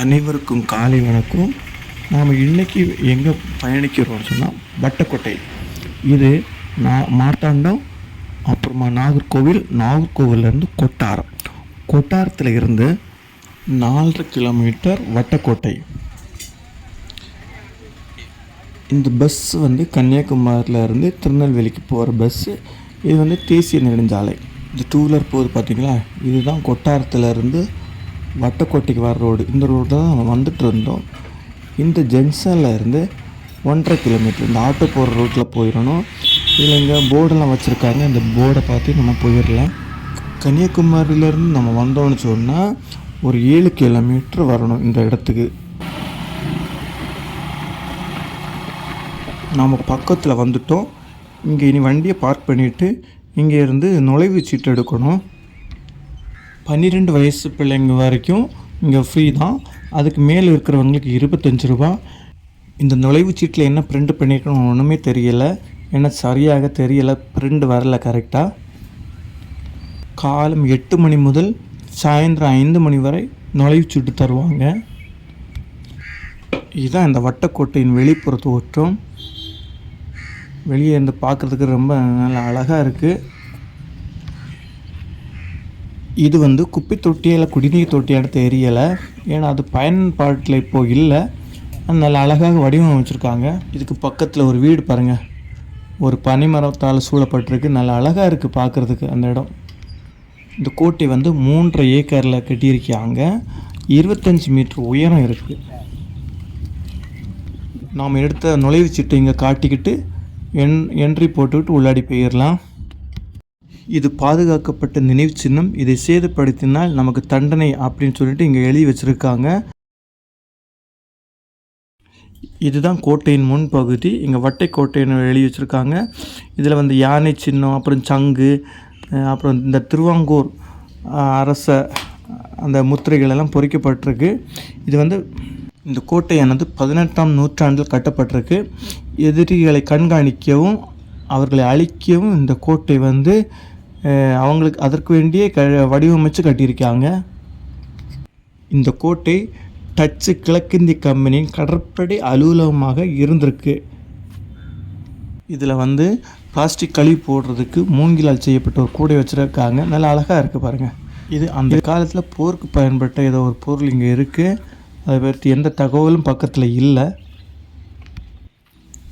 அனைவருக்கும் காலை வணக்கம். நாம் இன்றைக்கி எங்கே பயணிக்கிறோம்னு சொன்னால் வட்டக்கோட்டை. இது நா மார்த்தாண்டம் அப்புறமா நாகர்கோவில் நாகர்கோவிலேருந்து கொட்டாரம். கொட்டாரத்தில் இருந்து நாலரை கிலோமீட்டர் வட்டக்கோட்டை. இந்த பஸ் வந்து கன்னியாகுமரியில் இருந்து திருநெல்வேலிக்கு போகிற பஸ்ஸு இது வந்து தேசிய நெடுஞ்சாலை. இந்த டூ வீலர் போகுது பார்த்தீங்களா இதுதான் கொட்டாரத்துலேருந்து இருந்து வட்டக்கோட்டைக்கு வர ரோடு. இந்த ரோடு தான் நம்ம வந்துட்டு இருந்தோம். இந்த ஜங்ஷனில் இருந்து ஒன்றரை கிலோமீட்டர். இந்த ஆட்டோ போகிற ரோட்டில் போயிடணும். இதில் இங்கே போர்டெல்லாம் வச்சுருக்காங்க. இந்த போர்டை பார்த்து நம்ம போயிடலாம். கன்னியாகுமரியிலேருந்து நம்ம வந்தோம்னு சொன்னால் ஒரு ஏழு கிலோமீட்டர் வரணும் இந்த இடத்துக்கு. நாம் பக்கத்தில் வந்துட்டோம். இங்கே இனி வண்டியை பார்க் பண்ணிவிட்டு இங்கே இருந்து நுழைவு சீட்டு எடுக்கணும். பன்னிரெண்டு வயசு பிள்ளைங்க வரைக்கும் இங்கே ஃப்ரீ தான். அதுக்கு மேலே இருக்கிறவங்களுக்கு இருபத்தஞ்சு ரூபா. இந்த நுழைவு சீட்டில் என்ன பிரிண்ட் பண்ணியிருக்கணும் ஒன்றுமே தெரியலை. ஏன்னா சரியாக தெரியலை பிரிண்ட் வரல கரெக்டாக காலம் எட்டு மணி முதல் சாயந்தரம் ஐந்து மணி வரை நுழைவுச்சீட்டு தருவாங்க. இதுதான் இந்த வட்டக்கோட்டையின் வெளிப்புற தோற்றம் வெளியே இருந்து பார்க்குறதுக்கு ரொம்ப நல்லா அழகாக இருக்குது இது வந்து குப்பை தொட்டியில் குடிநீர் தொட்டியான்னு தெரியலை ஏன்னா அது பயன்பாட்டில் இப்போது இல்லை. நல்ல நல்லா அழகாக வடிவமைச்சிருக்காங்க. இதுக்கு பக்கத்தில் ஒரு வீடு பாருங்கள் ஒரு பனிமரத்தால் சூழப்பட்டிருக்கு. நல்லா அழகாக இருக்குது பார்க்குறதுக்கு அந்த இடம். இந்த கோட்டை வந்து மூன்றரை ஏக்கரில் கட்டியிருக்காங்க. இருபத்தஞ்சி மீட்டர் உயரம் இருக்குது நாம் எடுத்த நுழைவு இங்கே காட்டிக்கிட்டு என் என்ட்ரி போட்டுக்கிட்டு உள்ளாடி போயிடலாம். இது பாதுகாக்கப்பட்ட நினைவு சின்னம். இதை சேதப்படுத்தினால் நமக்கு தண்டனை அப்படின்னு சொல்லிட்டு இங்கே எழுதி வச்சுருக்காங்க. இதுதான் கோட்டையின் முன்பகுதி இங்கே வட்டை கோட்டைன்னு எழுதி வச்சுருக்காங்க. இதில் வந்து யானை சின்னம் அப்புறம் சங்கு அப்புறம் இந்த திருவாங்கூர் அரச அந்த முத்திரைகள் எல்லாம் பொறிக்கப்பட்டிருக்கு. இது வந்து இந்த கோட்டையானது பதினெட்டாம் நூற்றாண்டில் கட்டப்பட்டிருக்கு. எதிரிகளை கண்காணிக்கவும் அவர்களை அழிக்கவும் இந்த கோட்டை வந்து அவங்களுக்கு அதற்கு வேண்டியே க வடிவமைச்சு கட்டியிருக்காங்க. இந்த கோட்டை டச்சு கிழக்கிந்திய கம்பெனியின் கடற்படை அலுவலகமாக இருந்திருக்கு. இதில் வந்து பிளாஸ்டிக் கழிவு போடுறதுக்கு மூங்கிலால் செய்யப்பட்ட ஒரு கூடை வச்சுருக்காங்க. நல்லா அழகாக இருக்குது பாருங்கள் இது அந்த காலத்தில் போருக்கு பயன்பட்ட ஏதோ ஒரு பொருள் இங்கே இருக்குது அதை பற்றி எந்த தகவலும் பக்கத்தில் இல்லை.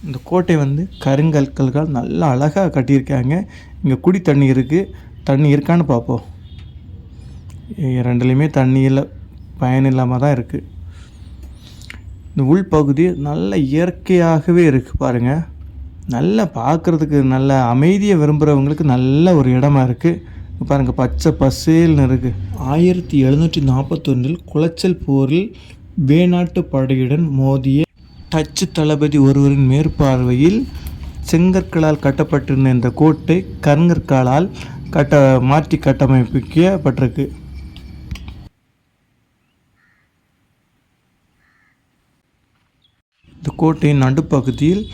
இந்த கோட்டை வந்து கருங்கற்கள்கள் நல்லா அழகாக கட்டியிருக்காங்க. இங்கே குடி தண்ணி இருக்குது தண்ணி இருக்கான்னு பார்ப்போம் ரெண்டுலேயுமே தண்ணி இல்லை பயன் இல்லாமல் தான் இருக்குது இந்த உள்பகுதி நல்ல இயற்கையாகவே இருக்குது பாருங்கள் நல்லா பார்க்குறதுக்கு நல்ல அமைதியை விரும்புகிறவங்களுக்கு நல்ல ஒரு இடமா இருக்குது பாருங்கள் பச்சை பசேல்னு இருக்குது ஆயிரத்தி எழுநூற்றி நாற்பத்தொன்றில் குளச்சல் போரில் வேணாட்டு படையுடன் மோதிய டச்சு தளபதி ஒருவரின் மேற்பார்வையில் செங்கற்களால் கட்டப்பட்டிருந்த இந்த கோட்டை கருங்கற்களால் கட்ட மாற்றி கட்டமைப்பிக்கப்பட்டிருக்கு இந்த கோட்டையின் நடுப்பகுதியில்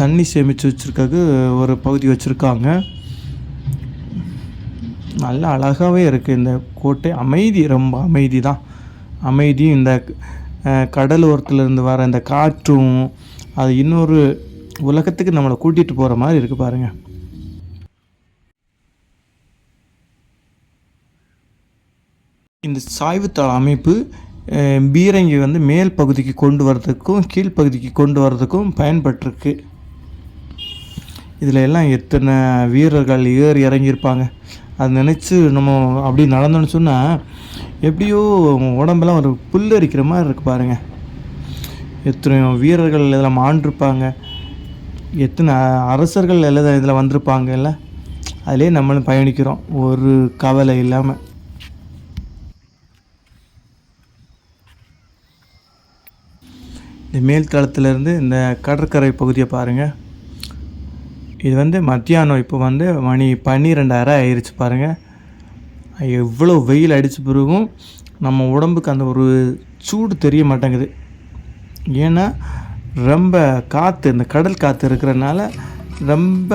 தண்ணி சேமித்து வச்சுருக்காக்கு ஒரு பகுதி வச்சுருக்காங்க. நல்ல அழகாகவே இருக்குது இந்த கோட்டை. அமைதி ரொம்ப அமைதி தான். அமைதி இந்த கடலோரத்துலேருந்து கடல் இருந்து வர இந்த காற்றும் அது இன்னொரு உலகத்துக்கு நம்மளை கூட்டிகிட்டு போகிற மாதிரி இருக்குது பாருங்கள் இந்த சாய்வுத்தாள் அமைப்பு பீரங்கி வந்து மேல் பகுதிக்கு கொண்டு வர்றதுக்கும் கீழ்ப்பகுதிக்கு கொண்டு வர்றதுக்கும் பயன்பட்டிருக்கு. இதில் எல்லாம் எத்தனை வீரர்கள் ஏறி இறங்கியிருப்பாங்க. அது நினச்சி நம்ம அப்படி நடந்தோன்னு சொன்னால் எப்படியோ உடம்பெல்லாம் ஒரு புல்லரிக்கிற மாதிரி இருக்கு பாருங்கள் எத்தனையோ வீரர்கள் இதில் மாண்டிருப்பாங்க. எத்தனை அரசர்கள் எல்லாம் இதில் வந்திருப்பாங்கல்ல அதிலே நம்மளும் பயணிக்கிறோம். ஒரு கவலை இல்லாமல் இந்த மேல் தளத்துலேருந்து இந்த கடற்கரை பகுதியை பாருங்கள் இது வந்து மத்தியானம் இப்போ வந்து மணி பன்னிரெண்டாயிரம் ஆயிடுச்சு பாருங்கள் எவ்வளோ வெயில் அடித்த பிறகும் நம்ம உடம்புக்கு அந்த ஒரு சூடு தெரிய மாட்டேங்குது. ஏன்னா ரொம்ப காற்று இந்த கடல் காற்று இருக்கிறனால ரொம்ப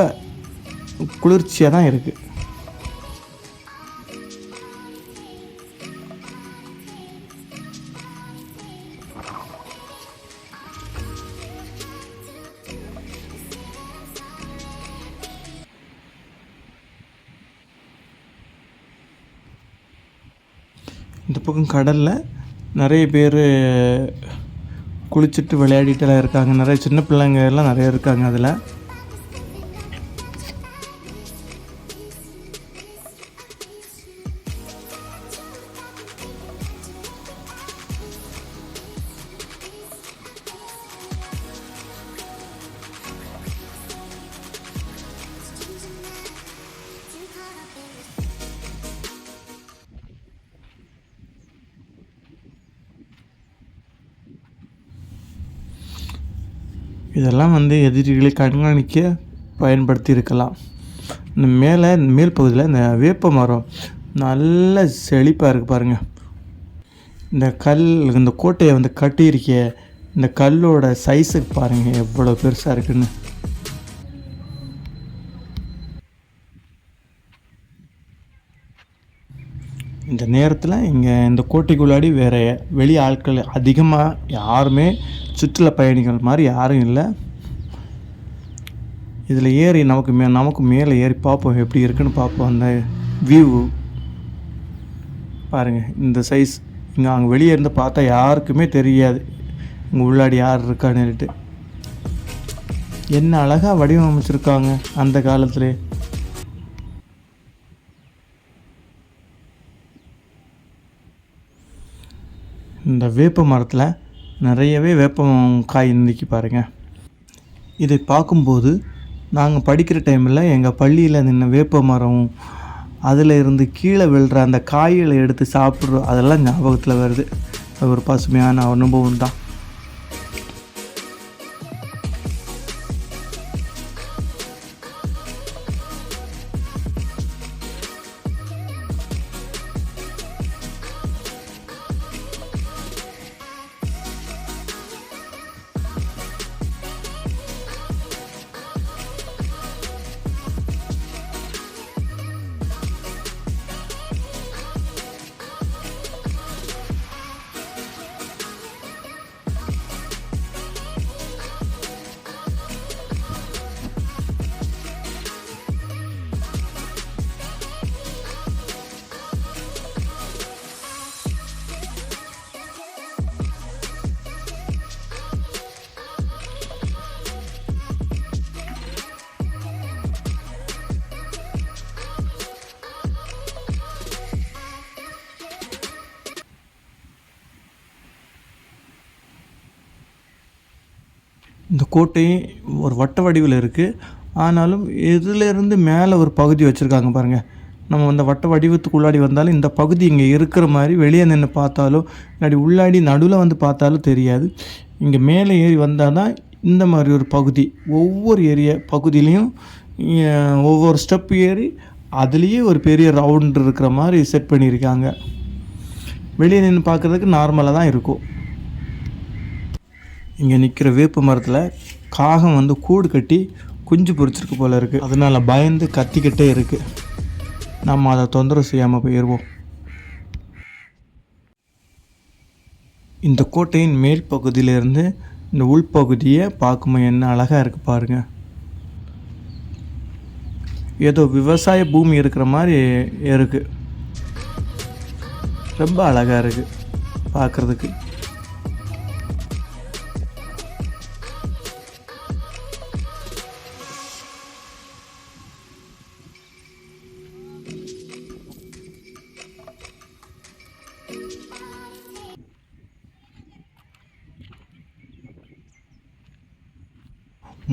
குளிர்ச்சியாக தான் இருக்குது இந்த பக்கம் கடலில் நிறைய பேர் குளிச்சுட்டு விளையாடிட்டுலாம் இருக்காங்க. நிறைய சின்ன பிள்ளைங்க எல்லாம் நிறைய இருக்காங்க அதில். இதெல்லாம் வந்து எதிரிகளை கண்காணிக்க பயன்படுத்தி இருக்கலாம் இந்த மேலே மேல் பகுதியில் இந்த வேப்ப மரம் நல்ல செழிப்பாக இருக்குது பாருங்கள் இந்த கல் இந்த கோட்டையை வந்து கட்டியிருக்க இந்த கல்லோட சைஸுக்கு பாருங்கள் எவ்வளோ பெருசாக இருக்குன்னு. இந்த நேரத்தில் இங்கே இந்த கோட்டைக்குள்ளாடி வேறு வெளி ஆட்கள் அதிகமாக யாருமே சுற்றுலா பயணிகள் மாதிரி யாரும் இல்லை. இதில் ஏறி நமக்கு மே நமக்கு மேலே ஏறி பார்ப்போம் எப்படி இருக்குன்னு பார்ப்போம். அந்த வியூ பாருங்கள் இந்த சைஸ் இங்கே அங்கே வெளியே இருந்து பார்த்தா யாருக்குமே தெரியாது. இங்கே உள்ளாடி யார் இருக்கான்னுட்டு என்ன அழகாக வடிவமைச்சிருக்காங்க அந்த காலத்தில். இந்த வேப்ப மரத்தில் நிறையவே வேப்பம் காய் நிற்கி பாருங்கள் இதை பார்க்கும்போது நாங்கள் படிக்கிற டைமில் எங்கள் பள்ளியில் நின்ன வேப்ப மரம் அதில் இருந்து கீழே விழுற அந்த காய்களை எடுத்து சாப்பிட்றோம் அதெல்லாம் ஞாபகத்தில் வருது. ஒரு பசுமையான அனுபவம் தான் இந்த கோட்டையும் ஒரு வட்ட வடிவில் இருக்குது ஆனாலும் இதிலேருந்து மேலே ஒரு பகுதி வச்சுருக்காங்க பாருங்கள் நம்ம அந்த வட்ட வடிவத்துக்குள்ளாடி வந்தாலும் இந்த பகுதி இங்கே இருக்கிற மாதிரி வெளியே நின்று பார்த்தாலும் இல்லாடி உள்ளாடி நடுவில் வந்து பார்த்தாலும் தெரியாது. இங்கே மேலே ஏறி வந்தால் தான் இந்த மாதிரி ஒரு பகுதி. ஒவ்வொரு ஏரியா பகுதியிலையும் ஒவ்வொரு ஸ்டெப் ஏறி அதுலேயே ஒரு பெரிய ரவுண்ட் இருக்கிற மாதிரி செட் பண்ணியிருக்காங்க. வெளியே நின்று பார்க்குறதுக்கு நார்மலாக தான் இருக்கும். இங்கே நிற்கிற வேப்ப மரத்தில் காகம் வந்து கூடு கட்டி குஞ்சு பொரிச்சிருக்கு போல் இருக்குது அதனால் பயந்து கத்திக்கிட்டே இருக்குது நம்ம அதை தொந்தரவு செய்யாமல் போயிடுவோம் இந்த கோட்டையின் மேல் பகுதியிலேருந்து இந்த உள்பகுதியை பார்க்கும்போது என்ன அழகாக இருக்குது பாருங்கள் ஏதோ விவசாய பூமி இருக்கிற மாதிரி இருக்குது ரொம்ப அழகாக இருக்குது பார்க்குறதுக்கு.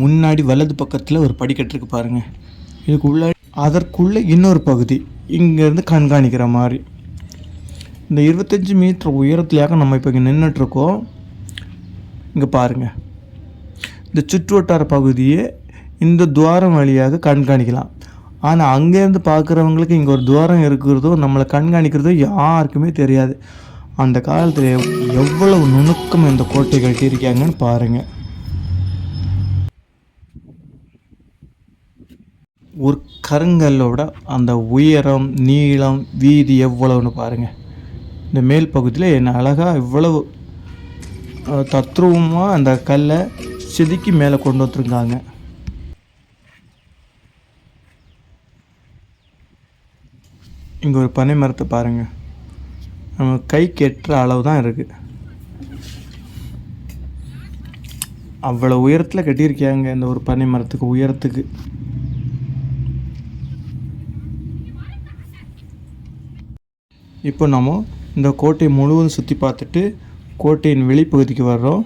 முன்னாடி வலது பக்கத்தில் ஒரு படிக்கட்டு இருக்குது பாருங்கள் இதுக்குள்ள அதற்குள்ளே இன்னொரு பகுதி. இங்கேருந்து கண்காணிக்கிற மாதிரி. இந்த இருபத்தஞ்சி மீட்டர் உயரத்துலையாக நம்ம இப்போ இங்கே நின்றுட்டுருக்கோம் இங்கே பாருங்கள் இந்த சுற்றுவட்டார பகுதியை இந்த துவாரம் வழியாக கண்காணிக்கலாம். ஆனால் அங்கேருந்து பார்க்குறவங்களுக்கு இங்கே ஒரு துவாரம் இருக்கிறதோ நம்மளை கண்காணிக்கிறதோ யாருக்குமே தெரியாது. அந்த காலத்தில் எவ்வளவு நுணுக்கம் இந்த கோட்டை கட்டியிருக்காங்கன்னு பாருங்கள் ஒரு கருங்கல்லோட அந்த உயரம் நீளம் வீதி எவ்வளவுன்னு பாருங்கள் இந்த மேல் பகுதியில் என்ன அழகாக இவ்வளவு தத்ரூபமாக அந்த கல்லை செதுக்கி மேலே கொண்டு வந்துருக்காங்க. இங்கே ஒரு பனை மரத்தை பாருங்கள் நம்ம கைக்கு எட்டுற அளவு தான் இருக்குது அவ்வளோ உயரத்தில் கட்டியிருக்காங்க இந்த ஒரு பனை மரத்துக்கு உயரத்துக்கு. இப்போ நம்ம இந்த கோட்டை முழுவதும் சுற்றி பார்த்துட்டு கோட்டையின் வெளிப்பகுதிக்கு வர்றோம்.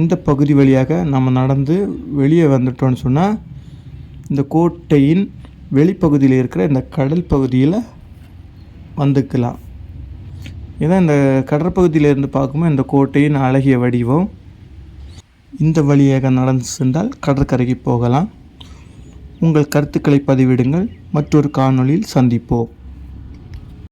இந்த பகுதி வழியாக நம்ம நடந்து வெளியே வந்துட்டோம்னு சொன்னால் இந்த கோட்டையின் வெளிப்பகுதியில் இருக்கிற இந்த கடல் பகுதியில் வந்துக்கலாம். இதான் இந்த கடற்பகுதியிலேருந்து பார்க்கும்போது இந்த கோட்டையின் அழகிய வடிவம். இந்த வழியாக நடந்து சென்றால் கடற்கரைக்கு போகலாம். உங்கள் கருத்துக்களை பதிவிடுங்கள். மற்றொரு காணொளியில் சந்திப்போம்.